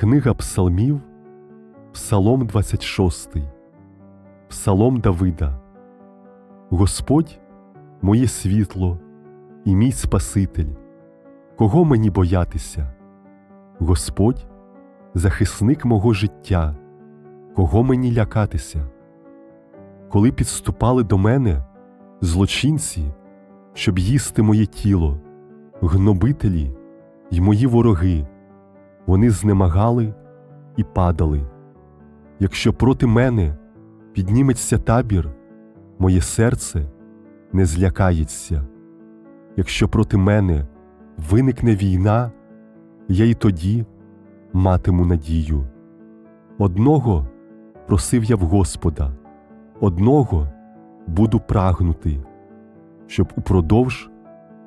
Книга Псалмів, Псалом 26, Псалом Давида. Господь моє світло і мій Спаситель, кого мені боятися? Господь захисник мого життя, кого мені лякатися? Коли підступали до мене злочинці, щоб їсти моє тіло, гнобителі й мої вороги, вони знемагали і падали. Якщо проти мене підніметься табір, моє серце не злякається. Якщо проти мене виникне війна, я й тоді матиму надію. Одного просив я в Господа, одного буду прагнути, щоб упродовж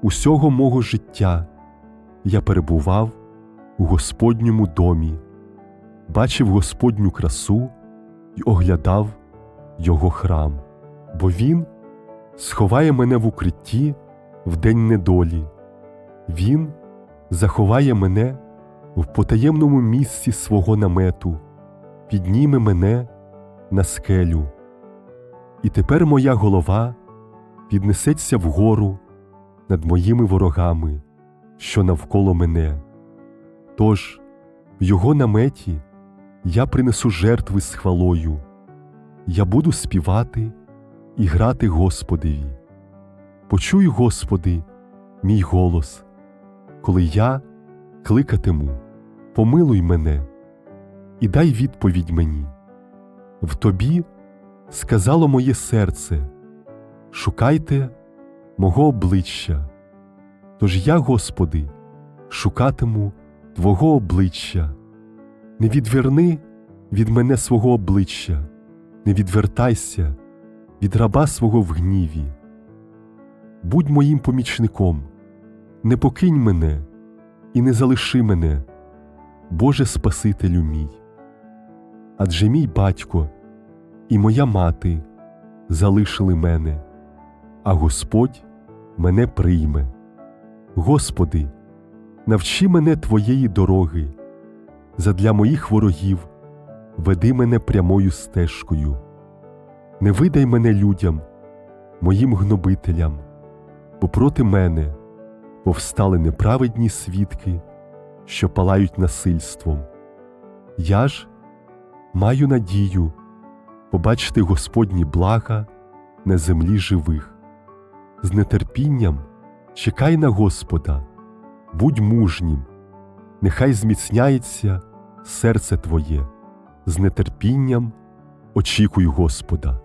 усього мого життя я перебував у Господньому домі, бачив Господню красу й оглядав Його храм, бо Він сховає мене в укритті в день недолі, Він заховає мене в потаємному місці свого намету, підніме мене на скелю. І тепер моя голова піднесеться вгору над моїми ворогами, що навколо мене. Тож в його наметі я принесу жертви з хвалою, я буду співати і грати Господеві. Почуй, Господи, мій голос, коли я кликатиму, помилуй мене і дай відповідь мені. В тобі сказало моє серце, шукайте мого обличчя. Тож я, Господи, шукатиму Твого обличчя. Не відверни від мене свого обличчя, не відвертайся від раба свого в гніві. Будь моїм помічником, не покинь мене і не залиши мене, Боже Спасителю мій. Адже мій батько і моя мати залишили мене, а Господь мене прийме. Господи, навчи мене Твоєї дороги, задля моїх ворогів веди мене прямою стежкою. Не видай мене людям, моїм гнобителям, бо проти мене повстали неправедні свідки, що палають насильством. Я ж маю надію побачити Господні блага на землі живих. З нетерпінням чекай на Господа, будь мужнім, нехай зміцняється серце твоє, з нетерпінням очікуй Господа.